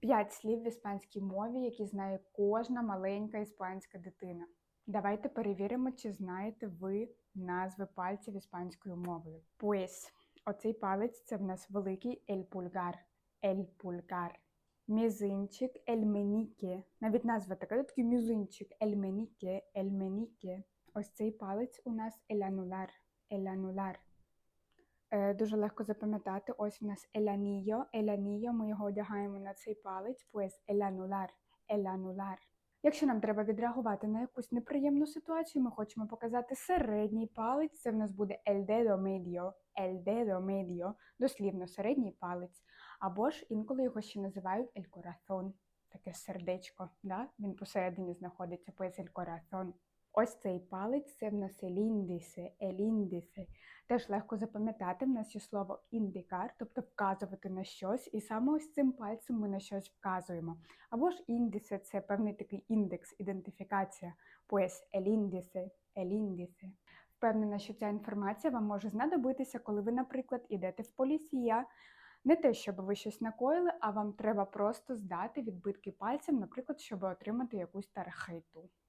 П'ять слів в іспанській мові, які знає кожна маленька іспанська дитина. Давайте перевіримо, чи знаєте ви назви пальців іспанською мовою. Pues, оцей палець це в нас великий el pulgar. El pulgar. Мізинчик meñique. Навіть назва така, такий мізинчик el meñique. Ось цей палець у нас el anular. Е, Дуже легко запам'ятати. Ось в нас el anillo. Ми його одягаємо на цей палець, pues anular. El. Якщо нам треба відреагувати на якусь неприємну ситуацію, ми хочемо показати середній палець. Це в нас буде el dedo medio. El dedo medio, дослівно середній палець. Або ж інколи його ще називають el corazón. Таке сердечко. Да? Він посередині знаходиться, pues el corazón. Ось цей палець це в нас el índice. Теж легко запам'ятати, в нас є слово індикар, тобто вказувати на щось, і саме ось цим пальцем ми на щось вказуємо. Або ж індисе це певний такий індекс, ідентифікація. Pues el índice. Впевнена, що ця інформація вам може знадобитися, коли ви, наприклад, ідете в поліція. Не те, щоб ви щось накоїли, а вам треба просто здати відбитки пальцем, наприклад, щоб отримати якусь тарахету.